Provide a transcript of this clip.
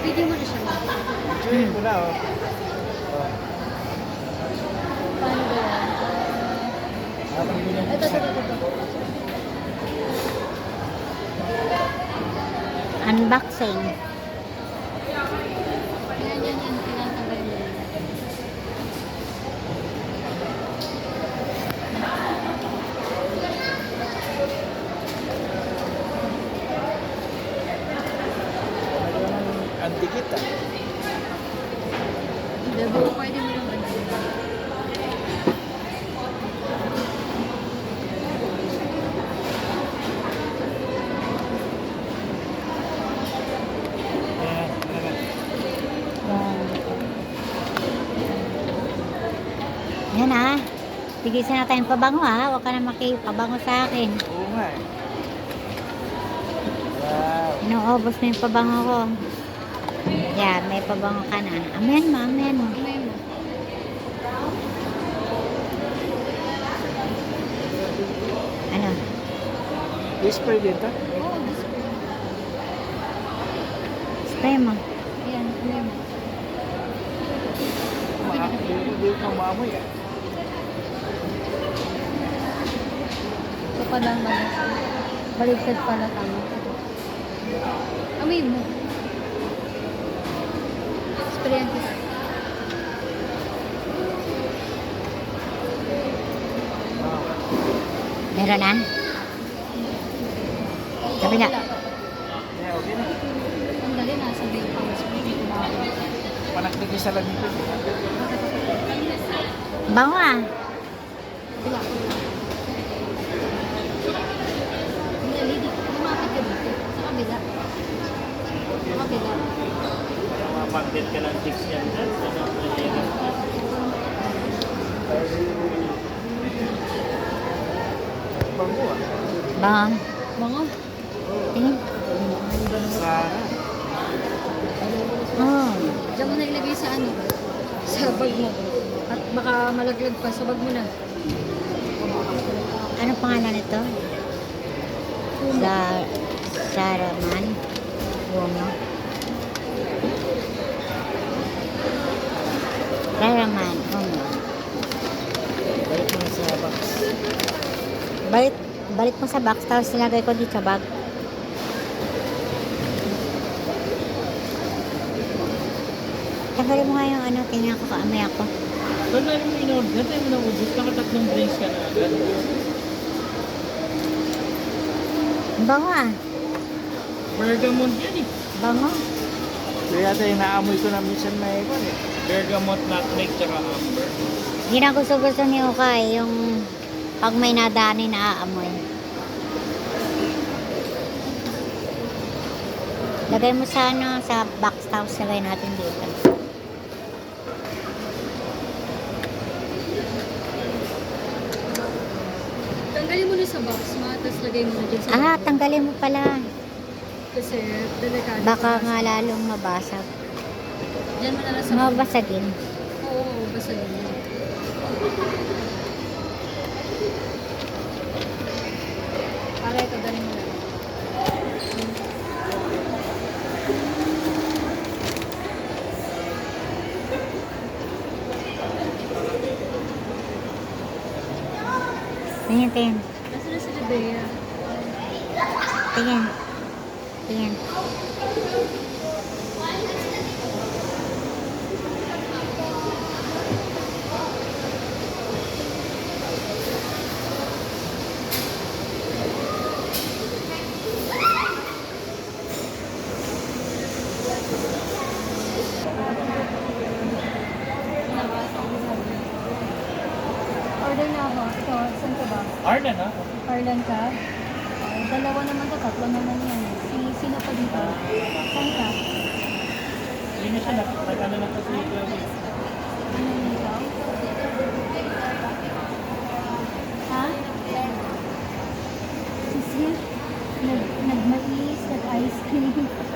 Video mo na siya. Join ko na, oh. Paano ba yan? Ito, ito, ito. Unboxing. Yan, yan, yan. Tinatanggal mo yan. Ang dikit, ah. Dabo, pwede mo naman. Yan ah. Tigisan na tayong pabango ah. Huwag ka na makipabango sa akin. Oo nga, eh. Wow. Inuubos mo yung pabango ko. Yeah, may pabango ka na. Amen mo, amen mo. Ano? Whisper din to. Oo, this way. Spray mo. Ayan. Ma- Hindi ko maamoy, ah. Ito pa lang ba? Baligtad pala tama. Kamay mo. Ah. Meron na? Okay na. Ang dali nasa bay pa. Ko na. Panaklik sa lamig ko. Bango ah. Ko lang. Hindi, Lady. Lumapit ka dito. Sa kabila. Sa kabila. Mapagdit ka ng chicks yan dyan. Ano, Bango, ah. Bango. Bango. Tingin. Sana. Oh. Diyan mo na ilagay sa ano? Sa bag mo. At baka malaglag pa sa bag mo na. Ano pangalan nito? Sa Saraman. Wono. Saraman. Wono. Balik mo na sa box. Balik, balik mo sa box, tapos nilagay ko dito sa bag. Tanggalin mo nga yung ano, tingnan ko ako. Ba't na rin in order? Tayo mo na ubus. Nakatatlong drinks ka na agad. Ang Bango ah. Bergamot yan eh. Bango. Kaya yata yung naamoy ko na minsan may ikon, eh. Bergamot, nutmeg, tsaka amber. Yun ang gusto-gusto ni Ukay, yung pag may nadaanin na aamoy. Lagay mo sa ano, sa box tapos lagay natin dito. Tanggalin mo na sa box mo, tapos lagay mo na dyan sa Ah, tanggalin mo pala. Kasi delikado. Baka nga lalong mabasag. Diyan mo na lang sa. Mabasagin. Oo, oo, basta Tingin, tingin. Nasa na si Bea? Tingin. Tingin. Nag-order na ako. Ito, saan ka ba? Arlen ha? Arlen ka? Uh, dalawa naman ka, tatlo naman yan. Si, sino pa dito? Saan ka? Hindi na siya, nag-ano na po si Chloe. Ano na ikaw? Ha? Sisil? Nag-mais, nag-ice cream.